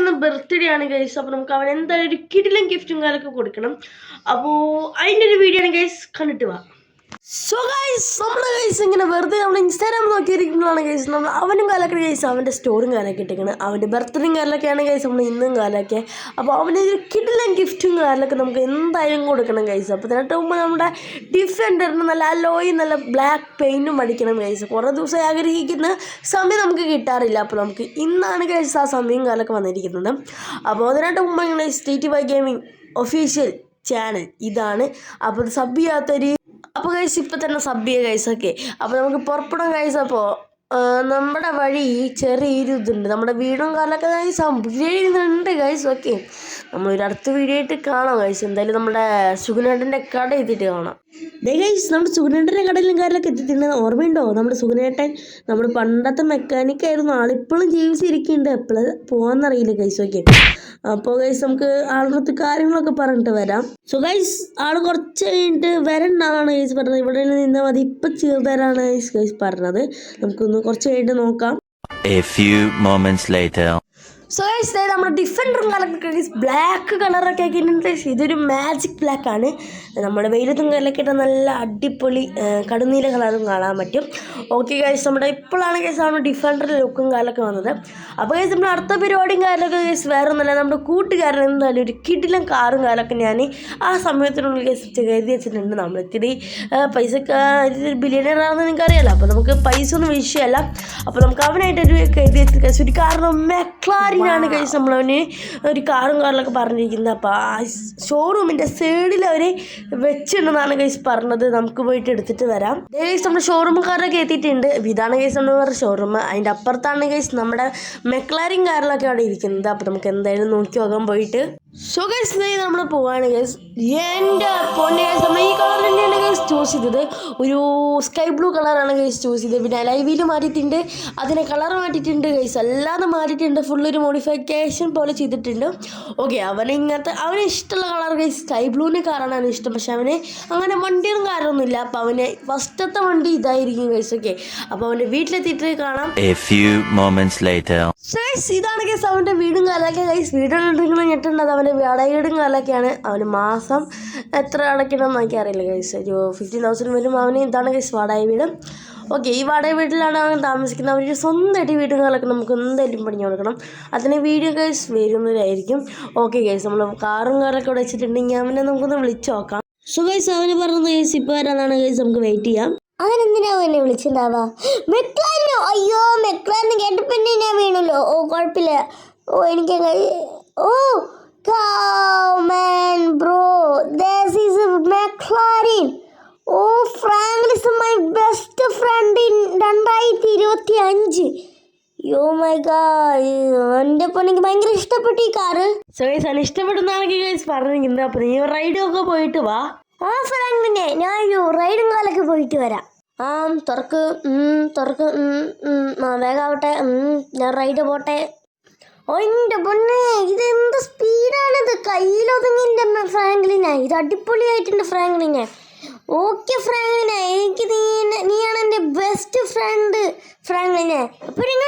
ഇന്ന് ബർത്ത്ഡേ ആണ് ഗൈസ് അപ്പോൾ നമുക്ക് അവൻ എന്തായാലും ഒരു കിടിലം ഗിഫ്റ്റും കാര്യമൊക്കെ കൊടുക്കണം. അപ്പോൾ അതിന്റെ ഒരു വീഡിയോ ആണ് ഗൈസ് കണ്ടിട്ട് വാ. സോ ഗൈസ് നമ്മുടെ ഗൈസ് ഇങ്ങനെ വെറുതെ നമ്മൾ ഇൻസ്റ്റാഗ്രാം നോക്കിയിരിക്കുന്നതാണ് ഗൈസ് നമ്മൾ അവനും കാലൊക്കെ ഗൈസ് അവന്റെ സ്റ്റോറും കാലൊക്കെ ഇട്ടിരിക്കണം. അവന്റെ ബർത്ത്ഡേയും കാലൊക്കെയാണ് ഗൈസ് നമ്മൾ ഇന്നും കാലൊക്കെ. അപ്പോൾ അവന് ഒരു കിഡിലും ഗിഫ്റ്റും കാലൊക്കെ നമുക്ക് എന്തായാലും കൊടുക്കണം ഗൈസ് അപ്പോൾ ഇതിനകത്ത് മുമ്പ് നമ്മുടെ ഡിഫൻഡറിന് നല്ല അലോയും നല്ല ബ്ലാക്ക് പെയിന്റും അടിക്കണം ഗൈസ് കുറേ ദിവസം ആഗ്രഹിക്കുന്ന സമയം നമുക്ക് കിട്ടാറില്ല. അപ്പോൾ നമുക്ക് ഇന്നാണ് ഗൈസ് ആ സമയം കാലൊക്കെ വന്നിരിക്കുന്നത്. അപ്പോൾ അതിനായിട്ട് മുമ്പ് ഇങ്ങനെ state by gaming official channel ഇതാണ്. അപ്പോൾ സബ് ചെയ്യാത്തൊരു അപ്പോൾ ഗൈസ് ഇപ്പം തന്നെ സബ് ചെയ്യുക ഗൈസ് ഓക്കെ അപ്പോൾ നമുക്ക് പുറപ്പെടാം ഗൈസ് അപ്പോൾ നമ്മുടെ വഴി ചെറിയൊരു ഇതുണ്ട്. നമ്മുടെ വീടും കാലൊക്കെ ഗൈസ് ചെയ്യുന്നുണ്ട് ഗൈസ് ഓക്കെ നമ്മളൊരു അടുത്ത വീഡിയോ ആയിട്ട് കാണാം ഗൈസ് എന്തായാലും നമ്മുടെ സുഗുനേട്ടന്റെ കട എത്തിയിട്ട് കാണാം. ദേ ഗൈസ് നമ്മുടെ സുഗുനേട്ടന്റെ കടയിലും കാര്യമൊക്കെ എത്തിയിട്ടുണ്ട്. ഓർമ്മയുണ്ടോ? നമ്മുടെ സുഗുനേട്ടൻ നമ്മുടെ പണ്ടത്തെ മെക്കാനിക് ആയിരുന്നു. ആളിപ്പോഴും ജീവിച്ചിരിക്കുന്നുണ്ട്. എപ്പോഴും പോകാമെന്നറിയില്ല ഗൈസ് ഓക്കെ അപ്പോൾ ഗൈസ് നമുക്ക് ആളുടെ കാര്യങ്ങളൊക്കെ പറഞ്ഞിട്ട് വരാം. സോ ഗൈസ് ആൾ കുറച്ച് കഴിഞ്ഞിട്ട് വരണ്ടാന്നാണ് ഗൈസ് പറഞ്ഞത്. ഇവിടെ നിന്നാൽ മതി. ഇപ്പം ചേർത്തരാണ് ഗൈസ് ഗൈസ് പറഞ്ഞത്. നമുക്കൊന്ന് കുറച്ച് കഴിഞ്ഞിട്ട് നോക്കാം A few moments later. So guys നമ്മുടെ ഡിഫൻഡറും ഗൈസ് ബ്ലാക്ക് കളറൊക്കെ ആക്കിയിട്ടുണ്ട്. ഇതൊരു മാജിക് ബ്ലാക്ക് ആണ്. നമ്മുടെ വെയിലത്തും കലൊക്കെ ഇട്ട നല്ല അടിപൊളി കടുനീല കളറും കാണാൻ പറ്റും. ഓക്കെ ഗൈസ് നമ്മുടെ ഇപ്പോഴാണ് ഗൈസ് നമ്മുടെ ഡിഫൻഡറിന്റെ ലുക്കും കാലൊക്കെ വന്നത്. അപ്പോൾ ഗൈസ് നമ്മുടെ അടുത്ത പരിപാടിയും കാലൊക്കെ ഗൈസ് വേറെ ഒന്നുമല്ല നമ്മുടെ കൂട്ടുകാരൻ എന്തായാലും ഒരു കിടിലും കാറും കാലൊക്കെ ഞാൻ ആ സമയത്തിനുള്ളിൽ ഗൈസ് കരുതി വെച്ചിട്ടുണ്ട്. നമ്മൾ ഇത്തിരി പൈസ ബില്യണറാണെന്ന് നിങ്ങൾക്ക് അറിയാലോ അപ്പോൾ നമുക്ക് പൈസ ഒന്നും വിഷയമല്ല അപ്പോൾ നമുക്ക് അവനായിട്ട് ഒരു കരുതി ഗൈസ് ഒരു കാരണം മെക്ലാറിനാണ് കഴിച്ച് നമ്മളവന് ഒരു കാറും കാറിലൊക്കെ പറഞ്ഞിരിക്കുന്നത്. അപ്പോൾ ആ ഷോറൂമിന്റെ സൈഡിൽ അവർ വെച്ചിട്ടുണ്ടെന്നാണ് കേസ് പറഞ്ഞത്. നമുക്ക് പോയിട്ട് എടുത്തിട്ട് വരാം. ഗൈസ് നമ്മുടെ ഷോറൂം കാറിലൊക്കെ എത്തിയിട്ടുണ്ട്. ഇതാണ് കേസ് നമ്മൾ പറഞ്ഞ ഷോറൂം അതിന്റെ അപ്പുറത്താണ് കേസ് നമ്മുടെ മെക്ലാരിൻ കാറിലൊക്കെ അവിടെ ഇരിക്കുന്നത്. അപ്പോൾ നമുക്ക് എന്തായാലും നോക്കി നോക്കാൻ പോയിട്ട്. സോ ഗൈസ് നമ്മൾ പോവാണ് ഗൈസ് എന്റെ പൊന്നെ സമയം നമ്മൾ ഈ ചൂസ് ചെയ്തത് ഒരു സ്കൈ ബ്ലൂ കളറാണ് ഗൈസ് ചൂസ് ചെയ്തത് പിന്നെ ലൈവിൽ മാറ്റിയിട്ടുണ്ട്. അതിനെ കളർ മാറ്റിയിട്ടുണ്ട് ഗൈസ് അല്ലാതെ മാറ്റിയിട്ടുണ്ട്. ഫുള്ളൊരു ഒരു മോഡിഫിക്കേഷൻ പോലെ ചെയ്തിട്ടുണ്ട്. ഓക്കെ അവന് ഇങ്ങനത്തെ അവന് ഇഷ്ടമുള്ള കളർ ഗൈസ് സ്കൈ ബ്ലൂവിന്റെ കാറാണ് ഇഷ്ടം. പക്ഷെ അവന് അങ്ങനെ വണ്ടിയൊന്നും കാരണമൊന്നുമില്ല അപ്പോൾ അവന് ഫസ്റ്റത്തെ വണ്ടി ഇതായിരിക്കും ഗൈസ് ഓക്കെ അപ്പോൾ അവന്റെ വീട്ടിലെത്തിയിട്ട് കാണാം. ഇതാണ് ഗൈസ് അവന്റെ വീടും കാലൊക്കെ ഗൈസ് വീടുണ്ടെങ്കിലും ഞെട്ടുണ്ടത് അവന്റെ വാടക വീടും കാലൊക്കെയാണ് അവന് മാസം എത്ര അടയ്ക്കണം എന്നൊക്കെ അറിയില്ല ഗൈസ് ഒരു ഫിഫ്റ്റീൻ തൗസൻഡ് വരും അവന് ഇതാണ് കേസ് വാടക വീട്? ഓക്കെ ഈ വാടക വീട്ടിലാണ് അവൻ താമസിക്കുന്നത്. അവന്റെ സ്വന്തമായിട്ട് വീടുകളൊക്കെ നമുക്ക് എന്തായാലും പണിഞ്ഞു കൊടുക്കണം. അതിന് വീഡിയോ ഗൈസ് വരുന്നതായിരിക്കും ഓക്കെ ഗൈസ് നമ്മൾ കാറും കാറൊക്കെ ഇവിടെ വെച്ചിട്ടുണ്ടെങ്കിൽ അവനെ നമുക്കൊന്ന് വിളിച്ചു നോക്കാം. സോ ഗൈസ് അവന് പറഞ്ഞത് ഗൈസ് ഇപ്പോൾ വരാനാണ് ഗൈസ് നമുക്ക് വെയിറ്റ് ചെയ്യാം. അവനെന്തിനാ എന്നെ വിളിച്ചിട്ടുണ്ടാവാ മെക്ലാനോ അയ്യോ മെക്ലാന്ന് പിന്നെ ഞാൻ വീണല്ലോ. ഓ കുഴപ്പമില്ല. ഓ എനിക്ക് ഓ man രണ്ടായിരത്തി ഇരുപത്തി അഞ്ച് യോ മൈ ഗാഡ്. എന്റെ ഇപ്പോൾ എനിക്ക് ഭയങ്കര ഇഷ്ടപ്പെട്ടു ഈ കാറ്. സോ ഗൈസ് അവന് ഇഷ്ടപ്പെടുന്നതാണെങ്കിൽ ഗൈസ് പറഞ്ഞിരിക്കുന്നത് അപ്പോൾ നീ റൈഡൊക്കെ പോയിട്ട് വാ. ആ ഫ്രാങ്കിനെ ഞാൻ ഒരു റൈഡും കാലൊക്കെ പോയിട്ട് വരാം. ആ തുറക്ക്. തുറക്ക്. വേഗാവട്ടെ. ഞാൻ റൈഡ് പോട്ടെ. ഓ എന്റെ പൊന്നെ ഇത് എന്ത് സ്പീഡാണിത്? കയ്യിലൊതുങ്ങിന്റെ ഫ്രാങ്ക്ലിനെ ഇത് അടിപൊളിയായിട്ടുണ്ട് ഫ്രാങ്ക്ലിനെ ഓക്കെ ഫ്രാങ്ക്ലിനെ എനിക്ക് சொல்கிறாங்கன்னு அப்புறம்